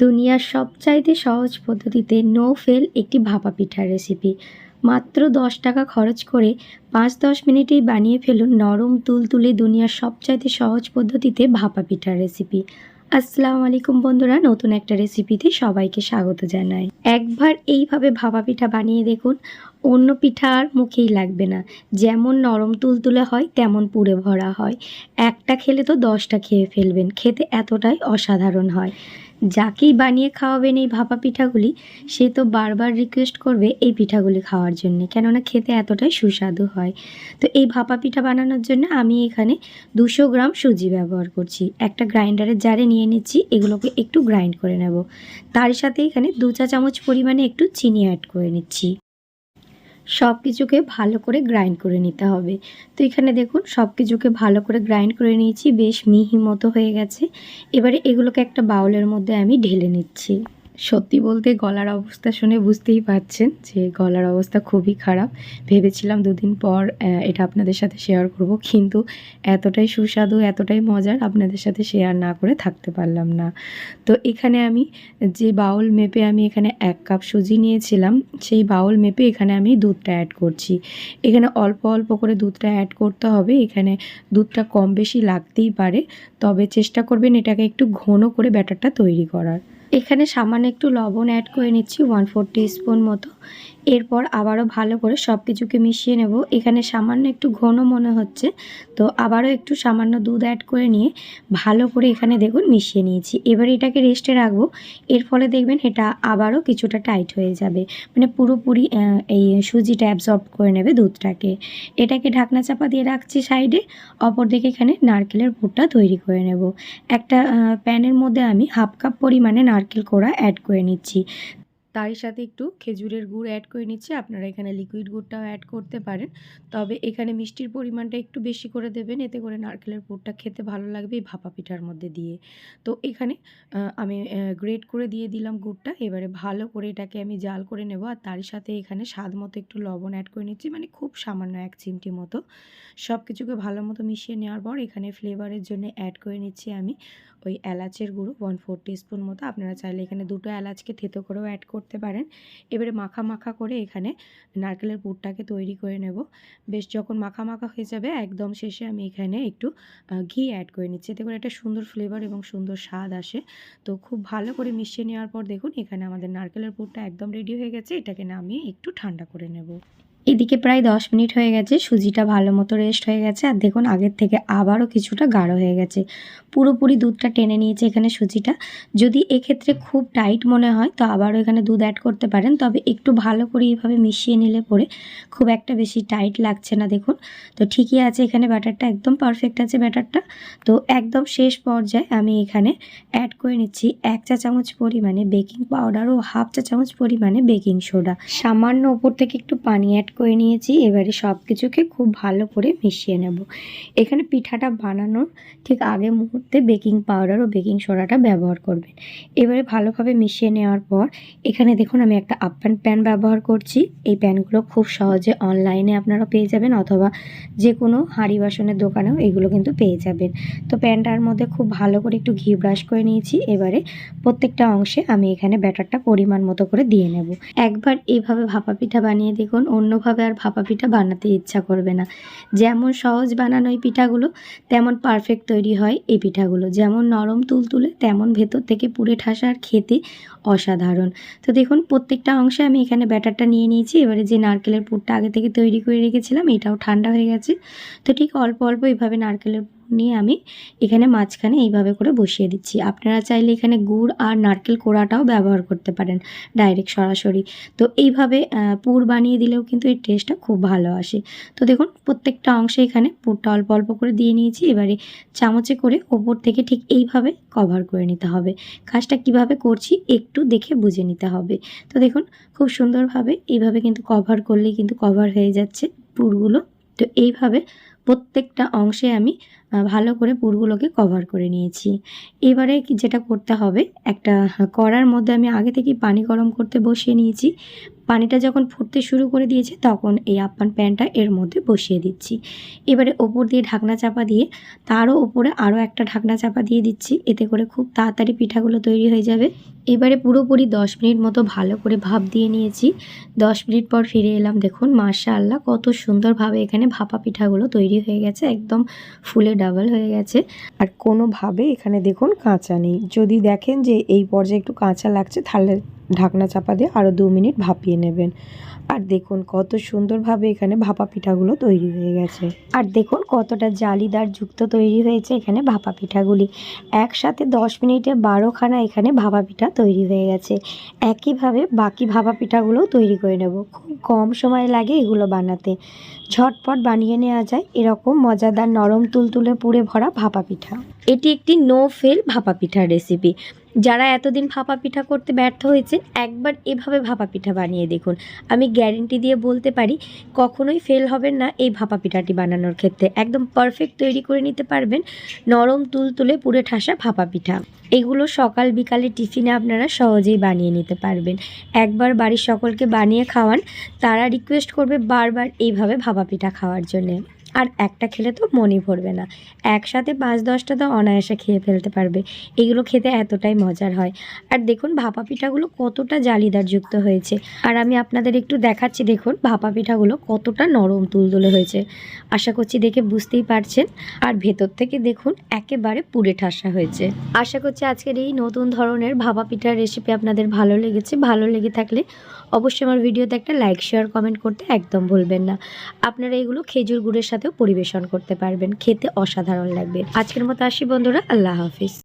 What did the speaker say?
দুনিয়ার সবচাইতে সহজ পদ্ধতিতে নো ফেল একটি ভাপা পিঠার রেসিপি মাত্র দশ টাকা খরচ করে পাঁচ দশ মিনিটেই বানিয়ে ফেলুন নরম তুলতুলে দুনিয়ার সবচাইতে সহজ পদ্ধতিতে ভাপা পিঠার রেসিপি আসসালামু আলাইকুম বন্ধুরা, নতুন একটা রেসিপিতে সবাইকে স্বাগত জানাই। একবার এইভাবে ভাপা পিঠা বানিয়ে দেখুন, অন্য পিঠা আর মুখেই লাগবে না। যেমন নরম তুলতুলে হয়, তেমন পুড়ে ভরা হয়। একটা খেলে তো দশটা খেয়ে ফেলবেন, খেতে এতটাই অসাধারণ হয়। যাকেই বানিয়ে খাওয়াবেন এই ভাপা পিঠাগুলি, সে তো বারবার রিকোয়েস্ট করবে এই পিঠাগুলি খাওয়ার জন্যে। কেননা খেতে এতটাই সুস্বাদু হয়। তো এই ভাপা পিঠা বানানোর জন্য আমি এখানে দুশো গ্রাম সুজি ব্যবহার করছি। একটা গ্রাইন্ডারের জারে নিয়ে নিচ্ছি, এগুলোকে একটু গ্রাইন্ড করে নেব। তার সাথে এখানে দু চা চামচ পরিমাণে একটু চিনি অ্যাড করে নিচ্ছি। সব কিছুকে ভালো করে গ্রাইন্ড করে নিতে হবে। তো এখানে দেখুন সব কিছুকে ভালো করে গ্রাইন্ড করে নিয়েছি, বেশ মিহি মতো হয়ে গেছে। এবারে এগুলোকে একটা বাউলের মধ্যে আমি ঢেলে নিচ্ছি। সত্যি বলতে গলার অবস্থা শুনে বুঝতেই পারছেন যে গলার অবস্থা খুবই খারাপ। ভেবেছিলাম দুদিন পর এটা আপনাদের সাথে শেয়ার করব, কিন্তু এতটাই সুস্বাদু, এতটাই মজার আপনাদের সাথে শেয়ার না করে থাকতে পারলাম না। তো এখানে আমি যে বাউল মেপে আমি এখানে এক কাপ সুজি নিয়েছিলাম, সেই বাউল মেপে এখানে আমি দুধটা অ্যাড করছি। এখানে অল্প অল্প করে দুধটা অ্যাড করতে হবে, এখানে দুধটা কম বেশি লাগতেই পারে, তবে চেষ্টা করবেন এটাকে একটু ঘন করে ব্যাটারটা তৈরি করার। এখানে সামান্য একটু লবণ অ্যাড করে নিচ্ছি ওয়ান ফোর স্পুন মতো। এরপর আবারও ভালো করে সব কিছুকে মিশিয়ে নেব। এখানে সামান্য একটু ঘন মনে হচ্ছে। তো আবারও একটু সামান্য দুধ অ্যাড করে নিয়ে ভালো করে এখানে দেখুন মিশিয়ে নিয়েছি। এবার এটাকে রেস্টে রাখব। এর ফলে দেখবেন এটা আবারও কিছুটা টাইট হয়ে যাবে। মানে পুরোপুরি এই সুজিটা অ্যাবজর্ব করে নেবে দুধটাকে। এটাকে ঢাকনা চাপা দিয়ে রাখছি সাইডে অপর দিকে এখানে নারকেলের পুরটা তৈরি করে নেব। একটা প্যানের মধ্যে আমি হাফ কাপ পরিমাণে নারকেল কোড়া অ্যাড করে নিচ্ছি। তারই সাথে একটু খেজুরের গুড় অ্যাড করে নিচ্ছি। আপনারা এখানে লিকুইড গুড়টাও অ্যাড করতে পারেন। তবে এখানে মিষ্টির পরিমাণটা একটু বেশি করে দেবেন। এতে করে নারকেলের পুরটা খেতে ভালো লাগবে এই ভাপা পিঠার মধ্যে দিয়ে। তো এখানে আমি গ্রেট করে দিয়ে দিলাম গুড়টা। এবারে ভালো করে এটাকে আমি জাল করে নেব। আর তারই সাথে এখানে স্বাদ মতো একটু লবণ অ্যাড করে নিচ্ছি। মানে খুব সামান্য এক চিমটি মতো। সব কিছুকে ভালো মতো মিশিয়ে নেওয়ার পর এখানে ফ্লেভারের জন্য অ্যাড করে নিচ্ছি আমি। ওই এলাচের গুঁড়ো ওয়ান ফোর স্পুন মতো। আপনারা চাইলে এখানে দুটো এলাচকে থেতো করেও অ্যাড করতে পারেন। এবারে মাখা মাখা করে এখানে নারকেলের পুরটাকে তৈরি করে নেব। বেশ যখন মাখা মাখা হয়ে যাবে, একদম শেষে আমি এখানে একটু ঘি অ্যাড করে নিচ্ছি। এতে করে একটা সুন্দর ফ্লেভার এবং সুন্দর স্বাদ আসে। তো খুব ভালো করে মিশিয়ে নেওয়ার পর দেখুন, এখানে আমাদের নারকেলের পুরটা একদম রেডি হয়ে গেছে। এটাকে নামিয়ে একটু ঠান্ডা করে নেব। এদিকে প্রায় দশ মিনিট হয়ে গেছে, সুজিটা ভালো মতো রেস্ট হয়ে গেছে আর দেখুন আগের থেকে আবারও কিছুটা গাঢ় হয়ে গেছে। পুরোপুরি দুধটা টেনে নিয়েছে এখানে সুজিটা। যদি এক্ষেত্রে খুব টাইট মনে হয় তো আবারও এখানে দুধ অ্যাড করতে পারেন, তবে একটু ভালো করে এইভাবে মিশিয়ে নিলে পরে খুব একটা বেশি টাইট লাগছে না দেখুন। তো ঠিকই আছে এখানে ব্যাটারটা একদম পারফেক্ট আছে ব্যাটারটা তো একদম শেষ পর্যায়ে আমি এখানে অ্যাড করে নিচ্ছি এক চা চামচ পরিমাণে বেকিং পাউডার ও হাফ চা চামচ পরিমাণে বেকিং সোডা সামান্য ওপর থেকে একটু পানি অ্যাড করে নিয়েছি, এবারে সব কিছুকে খুব ভালো করে মিশিয়ে নেব। এখানে পিঠাটা বানানোর ঠিক আগে মুহূর্তে বেকিং পাউডার ও বেকিং সোডাটা ব্যবহার করবেন। এবারে ভালোভাবে মিশিয়ে নেওয়ার পর, এখানে দেখুন আমি একটা আপ্যান প্যান ব্যবহার করছি। এই প্যানগুলো খুব সহজে অনলাইনে আপনারা পেয়ে যাবেন অথবা যে কোনো হাঁড়ি বাসনের দোকানেও এগুলো কিন্তু পেয়ে যাবেন। তো প্যানটার মধ্যে খুব ভালো করে একটু ঘি ব্রাশ করে নিয়েছি, এবারে প্রত্যেকটা অংশে আমি এখানে ব্যাটারটা পরিমাণ মতো করে দিয়ে নেব। একবার এইভাবে ভাপা পিঠা বানিয়ে দেখুন, অন্যভাবে আর ভাপা পিঠা বানাতে ইচ্ছা করবে না। যেমন সহজ বানানো এই পিঠাগুলো, তেমন পারফেক্ট তৈরি হয় এই পিঠাগুলো। যেমন নরম তুলতুলে, তেমন ভেতর থেকে পুড়ে ঠাসা আর খেতে অসাধারণ। তো দেখুন, প্রত্যেকটা অংশে আমি এখানে ব্যাটারটা নিয়ে নিয়েছি। এবারে যে নারকেলের পুরটা আগে থেকে তৈরি করে রেখেছিলাম, এটাও ঠান্ডা হয়ে গেছে। তো ঠিক অল্প অল্প এইভাবে নারকেলের নিয়ে আমি এখানে মাঝখানে এইভাবে করে বসিয়ে দিচ্ছি। আপনারা চাইলে এখানে গুড় আর নারকেল কোড়াটাও ব্যবহার করতে পারেন ডাইরেক্ট সরাসরি। তো এইভাবে পুর বানিয়ে দিলেও কিন্তু এর টেস্টটা খুব ভালো আসে। তো দেখুন, প্রত্যেকটা অংশে এখানে পুরটা অল্প অল্প করে দিয়ে নিয়েছি। এবারে চামচে করে ওপর থেকে ঠিক এইভাবে কভার করে নিতে হবে। কাজটা কীভাবে করছি একটু দেখে বুঝে নিতে হবে। তো দেখুন, খুব সুন্দরভাবে এইভাবে কিন্তু কভার করলেই কিন্তু কভার হয়ে যাচ্ছে পুরগুলো। তো এইভাবে প্রত্যেকটা অংশে আমি ভালো করে পুরগুলোকে কভার করে নিয়েছি। এবারে যেটা করতে হবে, একটা কড়ার মধ্যে আমি আগে থেকেই পানি গরম করতে বসিয়ে নিয়েছি। পানিটা যখন ফুটতে শুরু করে দিয়েছে, তখন এই আপ্যান প্যানটা এর মধ্যে বসিয়ে দিচ্ছি। এবারে ওপর দিয়ে ঢাকনা চাপা দিয়ে, তারও ওপরে আরও একটা ঢাকনা চাপা দিয়ে দিচ্ছি। এতে করে খুব তাড়াতাড়ি পিঠাগুলো তৈরি হয়ে যাবে। এবারে পুরোপুরি দশ মিনিট মতো ভালো করে ভাপ দিয়ে নিয়েছি। দশ মিনিট পর ফিরে এলাম, দেখুন, মাশাআল্লাহ, কত সুন্দরভাবে এখানে ভাপা পিঠাগুলো তৈরি হয়ে গেছে, একদম ফুলে ডাবল হয়ে গেছে। আর কোনোভাবে এখানে দেখুন কাঁচা নেই। যদি দেখেন যে এই পর্যায়ে একটু কাঁচা লাগছে, তাহলে ঢাকনা চাপা দিয়ে আরও দু মিনিট ভাপিয়ে নেবেন। আর দেখুন কত সুন্দরভাবে এখানে ভাপা পিঠাগুলো তৈরি হয়ে গেছে। আর দেখুন কতটা জালিদার যুক্ত তৈরি হয়েছে এখানে ভাপা পিঠাগুলি। একসাথে দশ মিনিটে বারোখানা এখানে ভাপা পিঠা তৈরি হয়ে গেছে। একইভাবে বাকি ভাপা পিঠাগুলোও তৈরি করে নেব। খুব কম সময় লাগে এগুলো বানাতে। ঝটপট বানিয়ে নেওয়া যায়। এরকম মজাদার নরম তুলতুলে পুড়ে ভরা ভাপা পিঠা। এটি একটি নো ফেল ভাপা পিঠার রেসিপি যারা এতদিন ভাপা পিঠা করতে ব্যর্থ হয়েছে, একবার এভাবে ভাপা পিঠা বানিয়ে দেখুন। আমি গ্যারেন্টি দিয়ে বলতে পারি, কখনোই ফেল হবেন না এই ভাপা পিঠাটি বানানোর ক্ষেত্রে। একদম পারফেক্ট তৈরি করে নিতে পারবেন, নরম তুলতুলে পুড়ে ঠাসা ভাপা পিঠা। এগুলো সকাল বিকালে টিফিনে আপনারা সহজেই বানিয়ে নিতে পারবেন। একবার বাড়ির সকলকে বানিয়ে খাওয়ান, তারা রিকোয়েস্ট করবে বারবার এইভাবে ভাপা পিঠা খাওয়ার জন্যে। আর একটা খেলে তো মনই ভরবে না। একসাথে পাঁচ দশটা তো অনায়াসে খেয়ে ফেলতে পারবে। এগুলো খেতে এতটাই মজার হয়। আর দেখুন, ভাপা পিঠাগুলো কতটা জালিদার যুক্ত হয়েছে। আর আমি আপনাদের একটু দেখাচ্ছি, দেখুন, ভাপা পিঠাগুলো কতটা নরম তুলতুলে হয়েছে। আশা করছি দেখে বুঝতেই পারছেন। আর ভেতর থেকে দেখুন, একেবারে পুড়ে ঠাসা হয়েছে। আশা করছি আজকের এই নতুন ধরনের ভাপা পিঠার রেসিপি আপনাদের ভালো লেগেছে। ভালো লেগে থাকলে অবশ্যই আমার ভিডিওতে একটা লাইক শেয়ার কমেন্ট করতে একদম ভুলবেন না। আপনারা এগুলো খেজুর গুড়ের সাথেও পরিবেশন করতে পারবেন খেতে অসাধারণ লাগবে। আজকের মতো আসি বন্ধুরা আল্লাহ হাফিজ।